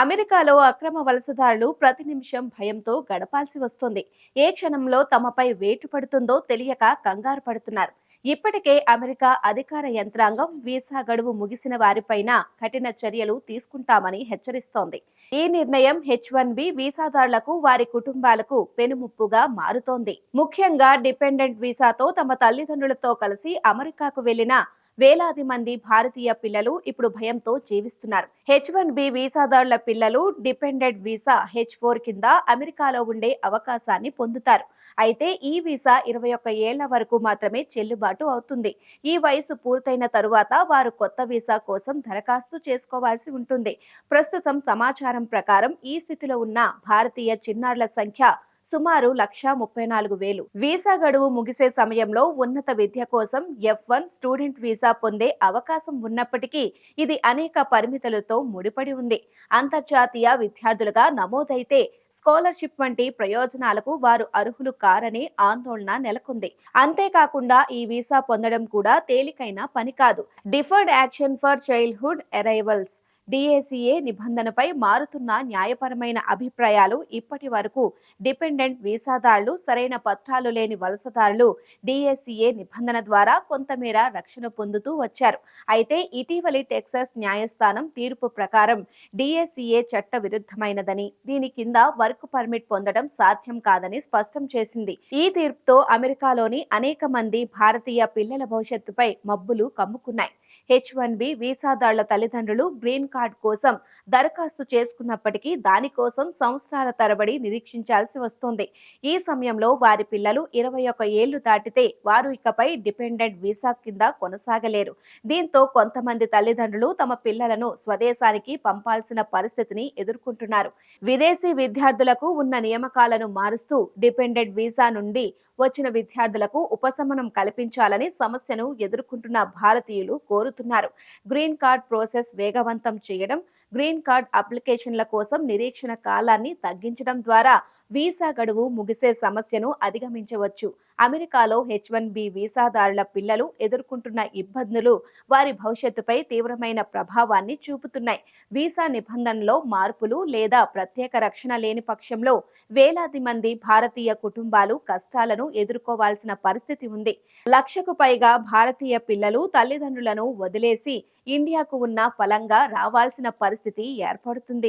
అమెరికాలో అక్రమ వలసదారులు ప్రతి నిమిషం భయంతో గడపాల్సి వస్తుంది. ఏ క్షణంలో తమపై వేటు పడుతుందో తెలియక కంగారు పడుతున్నారు. ఇప్పటికే అమెరికా అధికార యంత్రాంగం వీసా గడువు ముగిసిన వారిపైన కఠిన చర్యలు తీసుకుంటామని హెచ్చరిస్తోంది. ఈ నిర్ణయం హెచ్ వన్ బి వీసాదారులకు వారి కుటుంబాలకు పెనుముప్పుగా మారుతోంది. ముఖ్యంగా డిపెండెంట్ వీసాతో తమ తల్లిదండ్రులతో కలిసి అమెరికాకు వెళ్ళిన వేలాది మంది భారతీయ పిల్లలు ఇప్పుడు భయంతో జీవిస్తున్నారు. హెచ్ వన్ బి వీసాదారుల పిల్లలు డిపెండెంట్ వీసా హెచ్ ఫోర్ కింద అమెరికాలో ఉండే అవకాశాన్ని పొందుతారు. అయితే ఈ వీసా ఇరవై ఒక్క ఏళ్ళ వరకు మాత్రమే చెల్లుబాటు అవుతుంది. ఈ వయసు పూర్తయిన తరువాత వారు కొత్త వీసా కోసం దరఖాస్తు చేసుకోవాల్సి ఉంటుంది. ప్రస్తుతం సమాచారం ప్రకారం ఈ స్థితిలో ఉన్న భారతీయ చిన్నారుల సంఖ్య సుమారు లక్ష ముప్పై నాలుగు వేలు. వీసా గడువు ముగిసే సమయంలో ఉన్నత విద్య కోసం ఎఫ్ వన్ స్టూడెంట్ వీసా పొందే అవకాశం ఉన్నప్పటికీ ఇది అనేక పరిమితులతో ముడిపడి ఉంది. అంతర్జాతీయ విద్యార్థులుగా నమోదైతే స్కాలర్షిప్ వంటి ప్రయోజనాలకు వారు అర్హులు కారనే ఆందోళన నెలకొంది. అంతేకాకుండా ఈ వీసా పొందడం కూడా తేలికైన పని కాదు. Deferred action for childhood arrivals DACA నిబంధనపై మారుతున్న న్యాయపరమైన అభిప్రాయాలు ఇప్పటి వరకు డిపెండెంట్ వీసాదారులు సరైన పత్రాలు లేని వలసదారులు డిఏసీఏ నిబంధన ద్వారా కొంతమేర రక్షణ పొందుతూ వచ్చారు. అయితే ఇటీవలి టెక్సాస్ న్యాయస్థానం తీర్పు ప్రకారం డిఏసీఏ చట్ట విరుద్ధమైనదని దీని కింద వర్క్ పర్మిట్ పొందడం సాధ్యం కాదని స్పష్టం చేసింది. ఈ తీర్పుతో అమెరికాలోని అనేక మంది భారతీయ పిల్లల భవిష్యత్తుపై మబ్బులు కమ్ముకున్నాయి. హెచ్ వన్ బి వీసాదారుల తల్లిదండ్రులు గ్రీన్ కార్డ్ కోసం దరఖాస్తు చేసుకున్నప్పటికీ దానికోసం సంవత్సరాల తరబడి నిరీక్షించాల్సి వస్తుంది. ఈ సమయంలో వారి పిల్లలు ఇరవై ఒక ఏళ్ళు దాటితే వారు ఇకపై డిపెండెంట్ వీసా కింద కొనసాగలేరు. దీంతో కొంతమంది తల్లిదండ్రులు తమ పిల్లలను స్వదేశానికి పంపాల్సిన పరిస్థితిని ఎదుర్కొంటున్నారు. విదేశీ విద్యార్థులకు ఉన్న నియామకాలను మారుస్తూ డిపెండెంట్ వీసా నుండి వచ్చిన విద్యార్థులకు ఉపశమనం కల్పించాలని సమస్యను ఎదుర్కొంటున్న భారతీయులు కోరుతున్నారు. గ్రీన్ కార్డ్ ప్రాసెస్ వేగవంతం చేయడం గ్రీన్ కార్డ్ అప్లికేషన్ల కోసం నిరీక్షణ కాలాన్ని తగ్గించడం ద్వారా వీసా గడువు ముగిసే సమస్యను అధిగమించవచ్చు. అమెరికాలో హెచ్ వన్ బి వీసాదారుల పిల్లలు ఎదుర్కొంటున్న ఇబ్బందులు వారి భవిష్యత్తుపై తీవ్రమైన ప్రభావాన్ని చూపుతున్నాయి. వీసా నిబంధనలో మార్పులు లేదా ప్రత్యేక రక్షణ లేని పక్షంలో వేలాది మంది భారతీయ కుటుంబాలు కష్టాలను ఎదుర్కోవాల్సిన పరిస్థితి ఉంది. లక్షకు పైగా భారతీయ పిల్లలు తల్లిదండ్రులను వదిలేసి ఇండియాకు ఉన్న ఫలంగా రావాల్సిన పరిస్థితి ఏర్పడుతుంది.